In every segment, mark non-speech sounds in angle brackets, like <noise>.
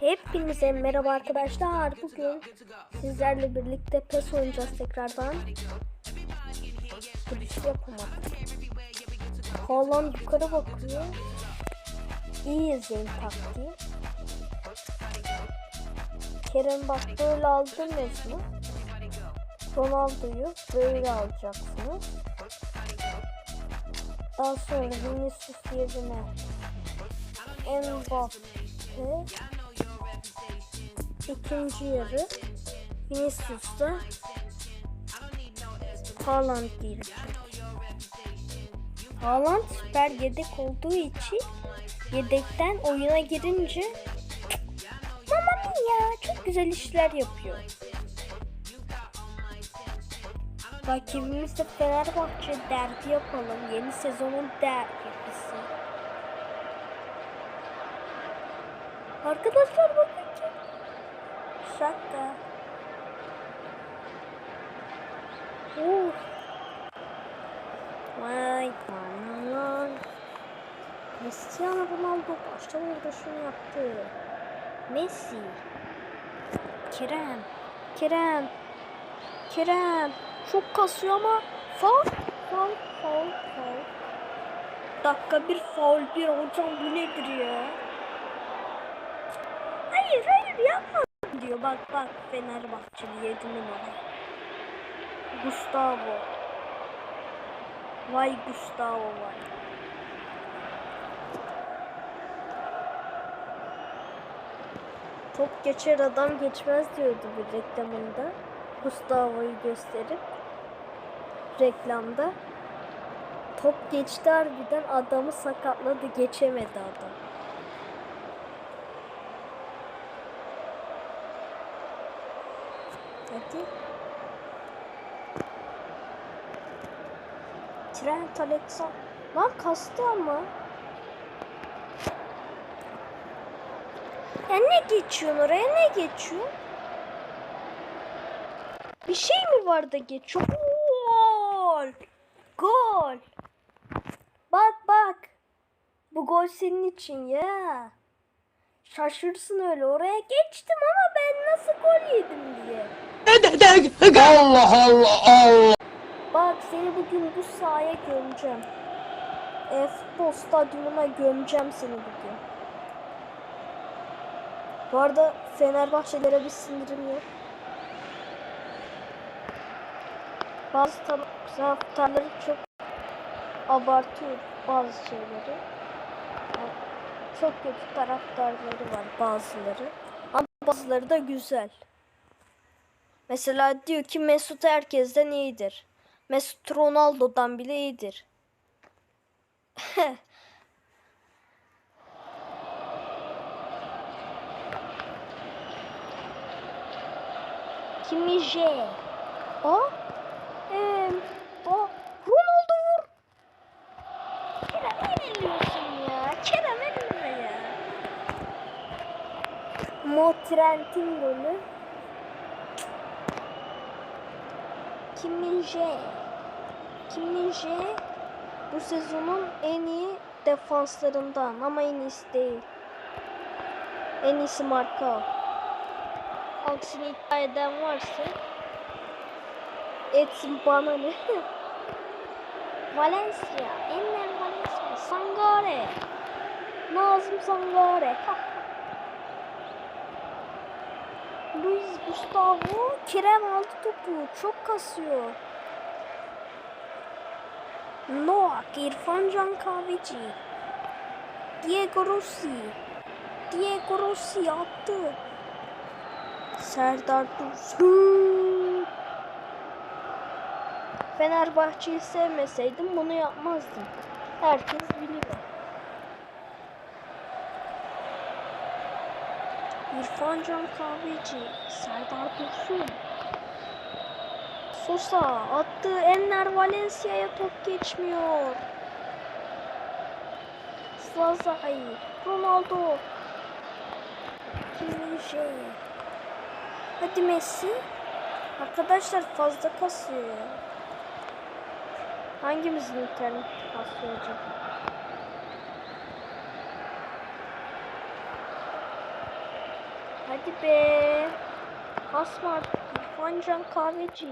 Hepinize merhaba arkadaşlar. Bugün sizlerle birlikte PES oynayacağız tekrardan. Giriş yapamadım. Haaland yukarı bakıyor. İyi izleyin taktiği. Kerem bak böyle aldınız mı? Ronaldo'yu böyle alacaksınız. Daha sonra Vinicius yerine Mbappe ikinci yarı Vinicius'ta Haaland girecek. Haaland süper yedek olduğu için yedekten oyuna girince Mama ya çok güzel işler yapıyor. Rakibimiz de Fenerbahçe derbi yapalım. Yeni sezonun derbisi. Arkadaşlar bakın ki. Şaka. Uh. Vay aman. Cristiano Ronaldo başta burada şunu yaptı. Messi. Kerem. Kerem. Kerem. Çok kasıyor ama faul. Faul. Faul. Faul. Dakika bir faul bir hocam bu nedir ya? Hayır hayır yapma diyor. Bak bak Fenerbahçeli 7 numara. Gustavo. Vay Gustavo vay. Top geçer adam geçmez diyordu bir reklamında. Gustavo'yu gösterip reklamda. Top geçti harbiden adamı sakatladı geçemedi adam. Hadi. Trent Alexander. Lan kastı ama. Ya ne geçiyorsun oraya ne geçiyor? Bir şey mi var da geçiyor? Gol! Gol! Bak bak. Bu gol senin için ya. Şaşırsın öyle. Oraya geçtim ama ben nasıl gol yedim diye. Allah Allah Allah. Bak seni bugün bu sahaya gömeceğim. E, futbol stadyumuna gömeceğim seni bugün. Bu arada Fenerbahçelere bir sinirim yok. Bazı tar- taraftarları çok abartıyor bazı şeyleri. Çok kötü taraftarları var bazıları. Ama bazıları da güzel. Mesela diyor ki Mesut herkesten iyidir. Mesut Ronaldo'dan bile iyidir. <laughs> Kimi J. O? Ee, o. Ronaldo vur. Kerem yeniliyorsun ya. Kerem yenilme ya. Motrent'in golü. Kimi J bu sezonun en iyi defanslarından ama en iyisi değil. En iyisi Marka. Aksini iddia eden varsa etsin bana ne? <laughs> Valencia, Enner Valencia, Sangare, Nazım Sangare. Luis Gustavo, Kerem aldı topu, çok kasıyor. Noak, İrfan Can Kahveci, Diego Rossi, Diego Rossi attı. Serdar Dursun. Fenerbahçe'yi sevmeseydim bunu yapmazdım. Herkes biliyor. İrfan Can Kahveci, Serdar Dursun. Sosa attı. Enner Valencia'ya top geçmiyor. Slazay, Ronaldo. Kimi şey. Hadi Messi. Arkadaşlar fazla kasıyor ya. Hangimizin internet kasıyor acaba? Hadi be. Basma artık. İrfan Can Kahveci.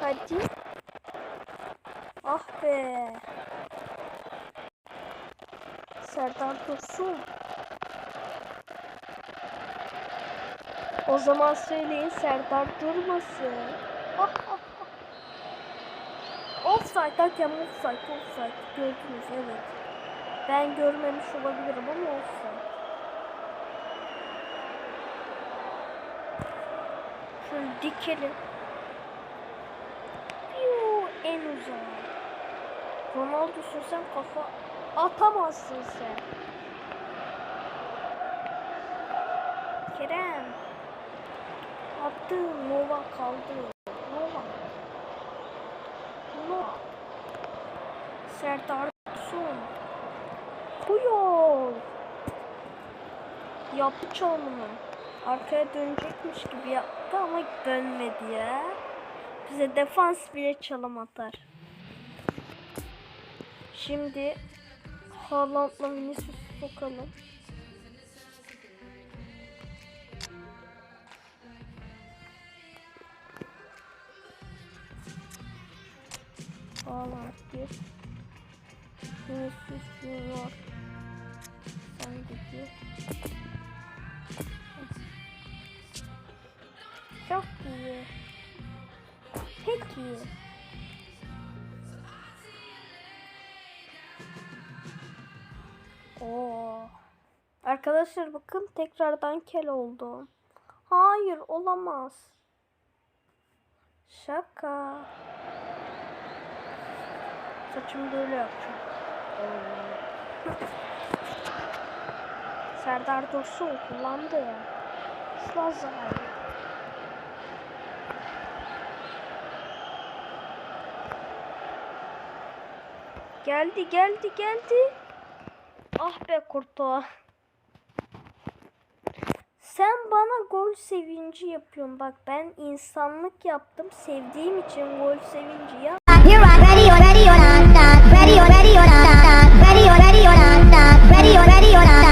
Hadi. Ah be. Serdar Dursun. O zaman söyleyin Serdar durmasın. Ah ah ah. Offside hakem offside offside gördünüz evet. Ben görmemiş olabilirim ama offside. Şöyle dikelim. Piu, en uzağa. Ronaldo'sun sen kafa atamazsın sen. Kerem. Attı. Nova kaldı. Nova. Nova. Serdar Dursun. Puyol. Yaptı çalımını. Arkaya dönecekmiş gibi yaptı ama dönmedi ya. Bize defans bile çalım atar. Şimdi Haaland'la Vinicius sokalım. Haaland bir. Vinicius Junior. Sen de Peki. Oo. Arkadaşlar bakın tekrardan kel oldum. Hayır olamaz. Şaka. Saçımı böyle yapacağım. Serdar Dursun kullandı ya. Slazar. Geldi geldi geldi. Ah be kurtuğa. Sen bana gol sevinci yapıyorsun. Bak ben insanlık yaptım. Sevdiğim için gol sevinci yap.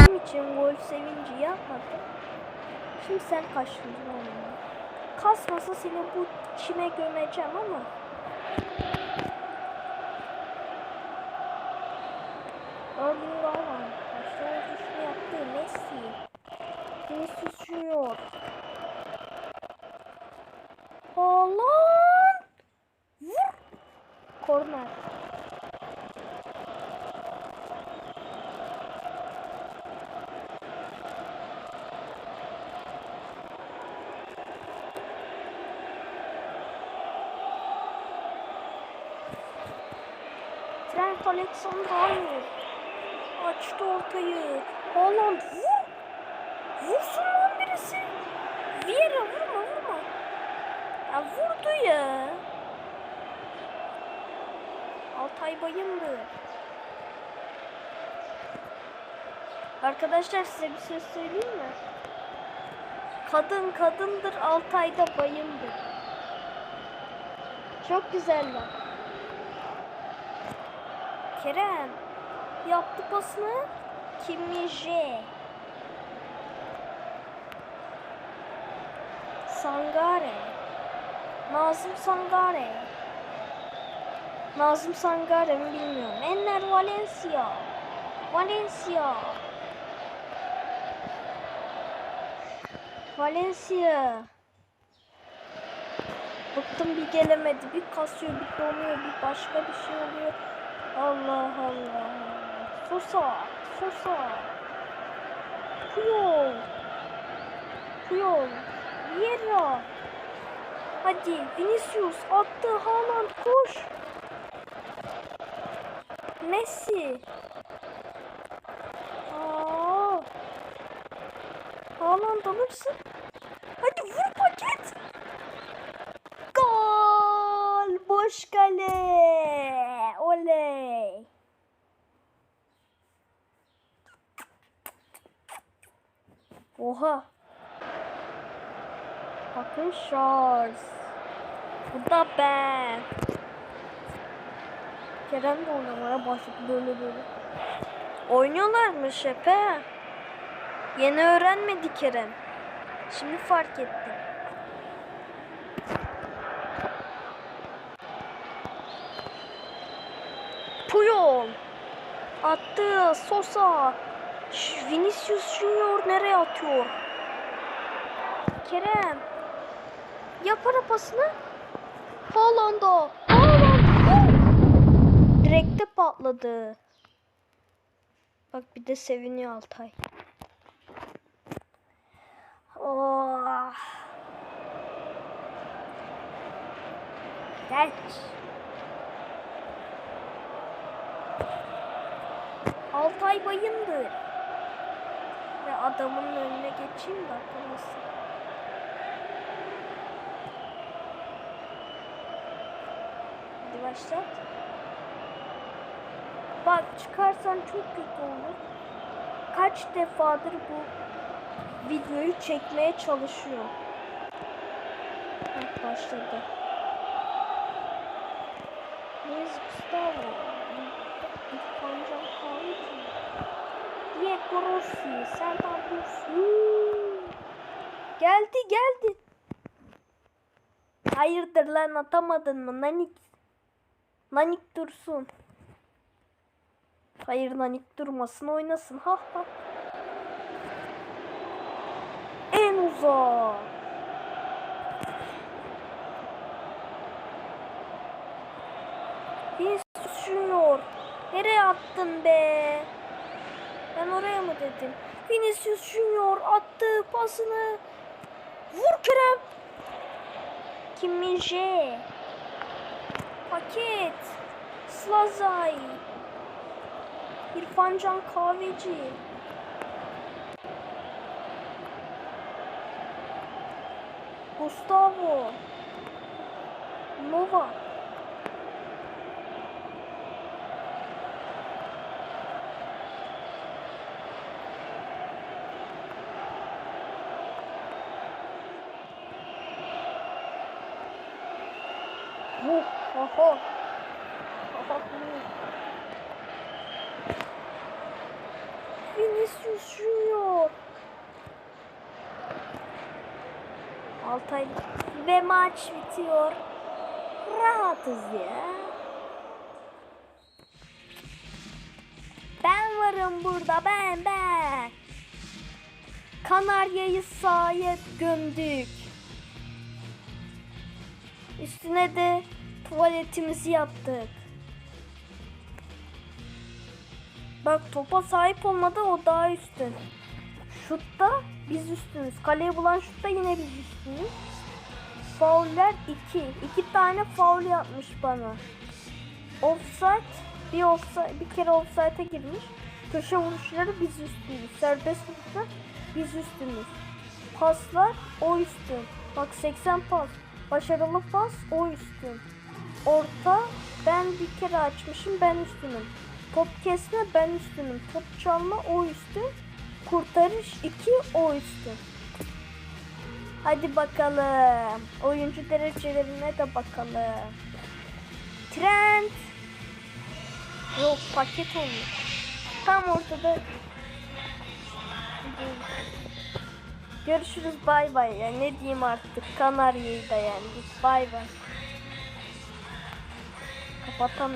Benim için gol sevinci yapmadım. Şimdi sen kaçtın onu. Kasmasa seni bu çime gömeceğim ama. Erling Haaland. Başlangıç üçlü yaptı. Messi. Vinicius Junior. Haaland. Vur. Korner. Trent Alexander-Arnold açtı ortayı. Haaland vur. Vursun lan birisi. Vieira vurma vurma. Ya vurdu ya. Altay bayındı. Arkadaşlar size bir şey söyleyeyim mi? Kadın kadındır Altay'da bayındır. Çok güzeller. Kerem yaptı pasını Kimi J. Sangare. Nazım Sangare. Nazım Sangare mi bilmiyorum. Enner Valencia. Valencia. Valencia. Bıktım bir gelemedi. Bir kasıyor, bir donuyor, bir başka bir şey oluyor. Allah Allah. Sosa, Sosa. Puyol. Puyol. Vieira. Hadi Vinicius attı. Haaland koş. Messi. Aa. Haaland alırsın. Hadi vur paket. Gol! Boş kale. Oley. Oha. Bakın Charles. Bu da ben. Kerem de oynamaya başladı böyle böyle. Oynuyorlarmış hep he. Yeni öğrenmedi Kerem. Şimdi fark ettim. Puyol. Attı. Sosa. Vinicius Junior nereye atıyor? Kerem. Yap ara pasını. Haaland'a. Haaland. Direkte patladı. Bak bir de seviniyor Altay. Oh. Geç. Altay bayındır. Ve adamın önüne geçeyim de atlamasın. Hadi başlat. Bak çıkarsan çok kötü olur. Kaç defadır bu videoyu çekmeye çalışıyor. Bak başladı. Luis Gustavo. İrfan Can Kahveci. Diego Rossi. Serdar Dursun. Geldi geldi. Hayırdır lan atamadın mı Nanik? Nanik dursun. Hayır Nanik durmasın oynasın. Ha ha. En uzak. Vinicius Junior. Nereye attın be? Oraya mı dedim? Vinicius Junior attı pasını. Vur Kerem. Kim Min-jae. Paket. Slazay. İrfan Can Kahveci. Gustavo. Nova. Oh, oh, oh. Oh, oh. Vinicius Junior. Altay ve maç bitiyor. Rahatız ya. Ben varım burada ben ben. Kanarya'yı sahaya gömdük. Üstüne de tuvaletimizi yaptık. Bak topa sahip olmadı o daha üstün. Şutta biz üstünüz. Kaleyi bulan şutta yine biz üstünüz. Fauller 2. 2 tane faul yapmış bana. Offside bir offside, bir kere offside'e girmiş. Köşe vuruşları biz üstünüz. Serbest vuruşlar biz üstünüz. Paslar o üstün. Bak 80 pas. Başarılı pas o üstün. Orta ben bir kere açmışım ben üstünüm. Top kesme ben üstünüm. Top çalma o üstün. Kurtarış 2 o üstün. Hadi bakalım. Oyuncu derecelerine de bakalım. Trend. Yok paket olmuş. Tam ortada. Görüşürüz bay bay ya. Ne diyeyim artık. Kanarya'yı da yendik. Bay bay. потом